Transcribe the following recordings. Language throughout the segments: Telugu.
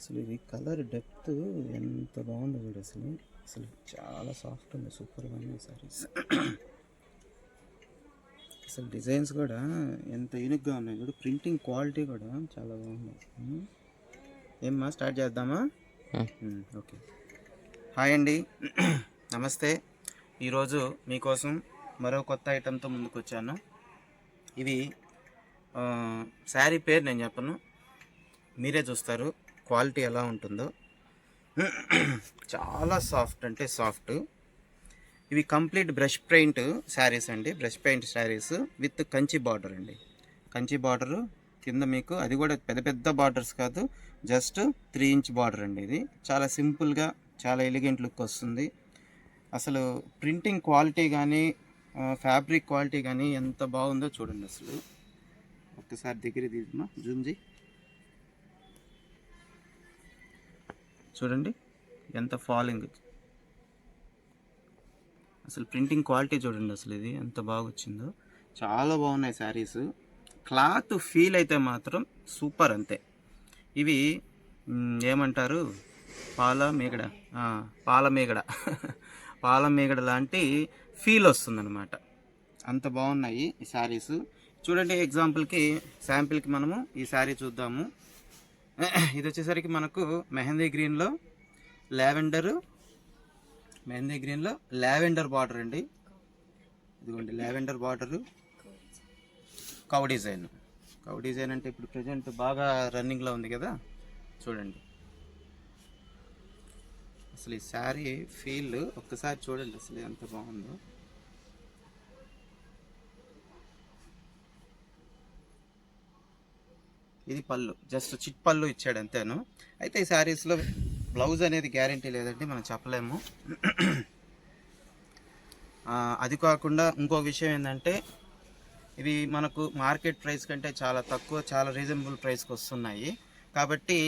అసలు ఇది కలర్ డెప్త్ ఎంత బాగుందో చూడు అసలు. అసలు చాలా సాఫ్ట్ ఉంది సూపర్గా ఉన్నాయి సారీస్ అసలు డిజైన్స్ కూడా ఎంత యూనిక్గా ఉన్నాయి. చూడు ప్రింటింగ్ క్వాలిటీ కూడా చాలా బాగుంది. ఏమ్మా స్టార్ట్ చేద్దామా? ఓకే హాయ్ అండి. నమస్తే. ఈరోజు మీకోసం మరో కొత్త ఐటెంతో ముందుకు వచ్చాను. ఇది శారీ పేరు నేను చెప్పను. మీరే చూస్తారు. క్వాలిటీ ఎలా ఉంటుందో. చాలా సాఫ్ట్ అంటే సాఫ్ట్. ఇవి కంప్లీట్ బ్రష్ పెయింట్ శారీస్ అండి. Brush paint saris with Kanchi border అండి. కంచి బార్డరు కింద మీకు అది కూడా పెద్ద పెద్ద బార్డర్స్ కాదు జస్ట్ త్రీ ఇంచ్ బార్డర్ అండి ఇది. చాలా సింపుల్గా చాలా ఎలిగెంట్ లుక్ వస్తుంది. అసలు ప్రింటింగ్ క్వాలిటీ కానీ ఫ్యాబ్రిక్ క్వాలిటీ కానీ ఎంత బాగుందో చూడండి అసలు. ఒక్కసారి దగ్గర తీసుకున్నా జూమ్జీ చూడండి. ఎంత ఫాలింగ్. అసలు ప్రింటింగ్ క్వాలిటీ చూడండి అసలు ఇది ఎంత బాగా వచ్చిందో చాలా బాగున్నాయి శారీస్. క్లాత్ ఫీల్ అయితే మాత్రం సూపర్ అంతే. ఇవి ఏమంటారు? పాల మేగడ. పాల మీగడ. పాల మేగడ లాంటి ఫీల్ వస్తుందన్నమాట. అంత బాగున్నాయి ఈ శారీస్. చూడండి ఎగ్జాంపుల్కి శాంపిల్కి మనము ఈ శారీ చూద్దాము. ఇది వచ్చేసరికి మనకు మెహందీ గ్రీన్లో లావెండర్ మెహందీ గ్రీన్లో లావెండర్ బార్డర్ అండి. ఇదిగోండి lavender border cow design cow design అంటే ఇప్పుడు ప్రజెంట్ బాగా రన్నింగ్లో ఉంది కదా? చూడండి. అసలు ఈ శారీ ఫీల్ ఒక్కసారి చూడండి అసలు ఎంత బాగుందో. ఇది పళ్ళు జస్ట్ చిట్ పళ్ళు ఇచ్చాడు అంతేను. అయితే ఈ శారీస్లో బ్లౌజ్ అనేది గ్యారంటీ లేదండి మనం చెప్పలేము. అది కాకుండా ఇంకో విషయం ఏంటంటే ఇవి మనకు మార్కెట్ ప్రైస్ కంటే చాలా తక్కువ చాలా రీజనబుల్ ప్రైస్కి వస్తున్నాయి. కాబట్టి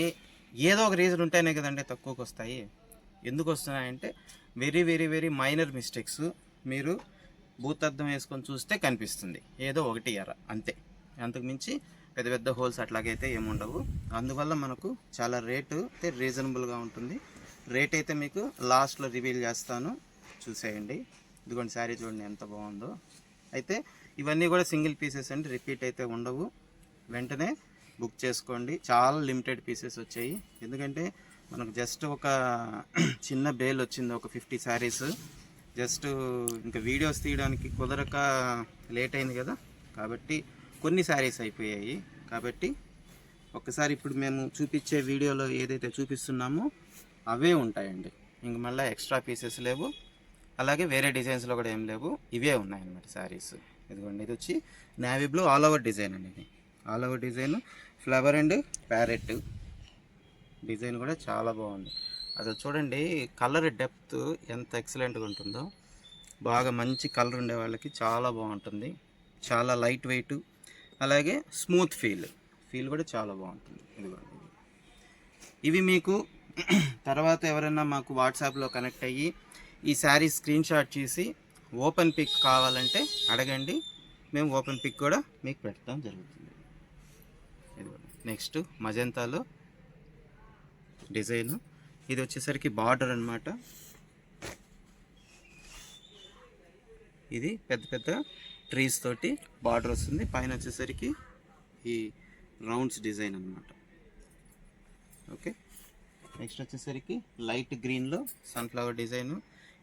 ఏదో ఒక రీజన్ ఉంటేనే కదండి తక్కువకి వస్తాయి. ఎందుకు వస్తున్నాయంటే very very very minor mistakes మీరు భూతద్దం వేసుకొని చూస్తే కనిపిస్తుంది. ఏదో ఒకటి ఎర అంతే. అంతకుమించి పెద్ద పెద్ద హోల్స్ అట్లాగైతే ఏముండవు. అందువల్ల మనకు చాలా రేటు అయితే రీజనబుల్గా ఉంటుంది. రేట్ అయితే మీకు లాస్ట్లో రివీల్ చేస్తాను. చూసేయండి. ఇదిగోండి శారీ చూడండి ఎంత బాగుందో. అయితే ఇవన్నీ కూడా సింగిల్ పీసెస్ అండి. రిపీట్ అయితే ఉండవు. వెంటనే బుక్ చేసుకోండి. చాలా లిమిటెడ్ పీసెస్ వచ్చాయి. ఎందుకంటే మనకు జస్ట్ ఒక చిన్న బేల్ వచ్చింది ఒక ఫిఫ్టీ శారీస్. జస్ట్ ఇంకా వీడియోస్ తీయడానికి కుదరక లేట్ అయింది కదా. కాబట్టి కొన్ని శారీస్ అయిపోయాయి. కాబట్టి ఒక్కసారి ఇప్పుడు మేము చూపించే వీడియోలో ఏదైతే చూపిస్తున్నామో అవే ఉంటాయండి. ఇంక మళ్ళీ ఎక్స్ట్రా పీసెస్ లేవు. అలాగే వేరే డిజైన్స్లో కూడా ఏం లేవు. ఇవే ఉన్నాయన్నమాట శారీస్ ఇదిగోండి ఇది వచ్చి navy blue all over design అండి ఇది. All over design flower and parrot design కూడా చాలా బాగుంది. అసలు చూడండి కలర్ డెప్త్ ఎంత ఎక్సలెంట్గా ఉంటుందో. బాగా మంచి కలర్ ఉండే వాళ్ళకి చాలా బాగుంటుంది. చాలా లైట్ వెయిట్ అలాగే స్మూత్ ఫీల్. ఫీల్ కూడా చాలా బాగుంటుంది. ఇదిగోండి. ఇవి మీకు తర్వాత ఎవరైనా మాకు వాట్సాప్లో కనెక్ట్ అయ్యి ఈ శారీ స్క్రీన్ షాట్ చేసి ఓపెన్ పిక్ కావాలంటే అడగండి. మేము ఓపెన్ పిక్ కూడా మీకు పెట్టడం జరుగుతుంది. నెక్స్ట్ మజంతాలో డిజైన్. ఇది వచ్చేసరికి బార్డర్ అనమాట ఇది పెద్ద పెద్ద ట్రీస్ తోటి బార్డర్ వస్తుంది. పైన వచ్చేసరికి ఈ రౌండ్స్ డిజైన్ అన్నమాట. ఓకే? నెక్స్ట్ వచ్చేసరికి లైట్ గ్రీన్లో సన్ఫ్లవర్ డిజైన్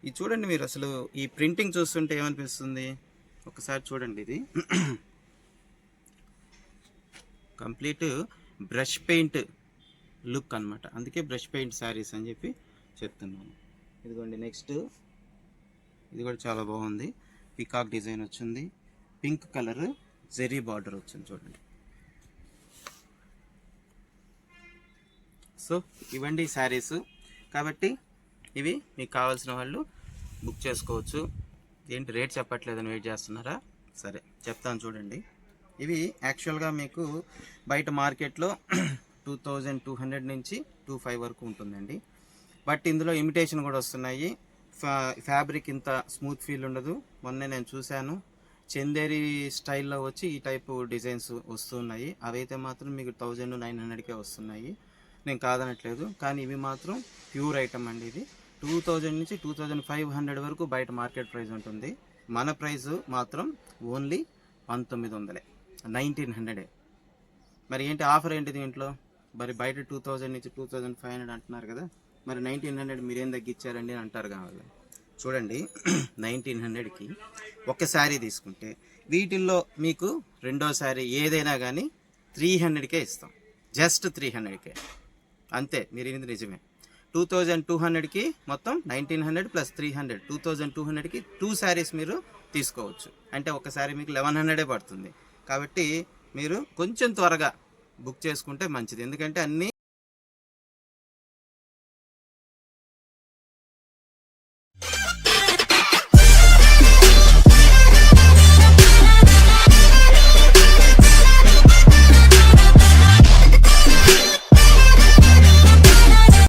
ఇది చూడండి మీరు అసలు ఈ ప్రింటింగ్ చూస్తుంటే ఏమనిపిస్తుంది? ఒకసారి చూడండి ఇది. కంప్లీట్ బ్రష్ పెయింట్ లుక్ అన్నమాట. అందుకే బ్రష్ పెయింట్ శారీస్ అని చెప్పి చెప్తున్నాను. ఇదిగోండి నెక్స్ట్ ఇది కూడా చాలా బాగుంది. పికాక్ డిజైన్ వచ్చింది. పింక్ కలర్ జెరీ బార్డర్ వచ్చింది చూడండి. సో ఇవండి శారీస్. కాబట్టి ఇవి మీకు కావాల్సిన వాళ్ళు బుక్ చేసుకోవచ్చు. ఏంటి రేట్ చెప్పట్లేదని వెయిట్ చేస్తున్నారా? సరే చెప్తాను చూడండి. ఇవి యాక్చువల్గా మీకు బయట మార్కెట్లో టూ థౌజండ్ టూ హండ్రెడ్ నుంచి టూ ఫైవ్ వరకు ఉంటుందండి. బట్ ఇందులో ఇమిటేషన్ కూడా వస్తున్నాయి. ఫ్యాబ్రిక్ ఇంత స్మూత్ ఫీల్ ఉండదు. మొన్నే నేను చూశాను. చందేరి స్టైల్లో వచ్చి ఈ టైపు డిజైన్స్ వస్తున్నాయి. అవైతే మాత్రం మీకు థౌజండ్ నైన్ హండ్రెడ్కే వస్తున్నాయి. నేను కాదనట్లేదు కానీ ఇవి మాత్రం ప్యూర్ ఐటమ్ అండి ఇది. టూ థౌజండ్ నుంచి టూ థౌజండ్ ఫైవ్ హండ్రెడ్ వరకు బయట మార్కెట్ ప్రైస్ ఉంటుంది. మన ప్రైస్ మాత్రం ఓన్లీ పంతొమ్మిది వందలే నైన్టీన్ హండ్రెడే. మరి ఏంటి ఆఫర్ ఏంటి దీంట్లో మరి బయట టూ థౌజండ్ నుంచి టూ థౌజండ్ ఫైవ్ హండ్రెడ్ అంటున్నారు కదా మరి నైన్టీన్ హండ్రెడ్ మీరేం తగ్గించారండి అని అంటారు కావాలి. చూడండి నైన్టీన్ హండ్రెడ్కి ఒక శారీ తీసుకుంటే వీటిల్లో మీకు రెండో శారీ ఏదైనా కానీ త్రీ హండ్రెడ్కే ఇస్తాం. జస్ట్ త్రీ హండ్రెడ్కే అంతే మీరు ఇది నిజమే. టూ థౌజండ్ టూ హండ్రెడ్కి మొత్తం nineteen hundred plus three hundred two thousand two హండ్రెడ్కి టూ శారీస్ మీరు తీసుకోవచ్చు. అంటే ఒక శారీ మీకు లెవెన్ హండ్రెడే పడుతుంది. కాబట్టి మీరు కొంచెం త్వరగా బుక్ చేసుకుంటే మంచిది. ఎందుకంటే అన్నీ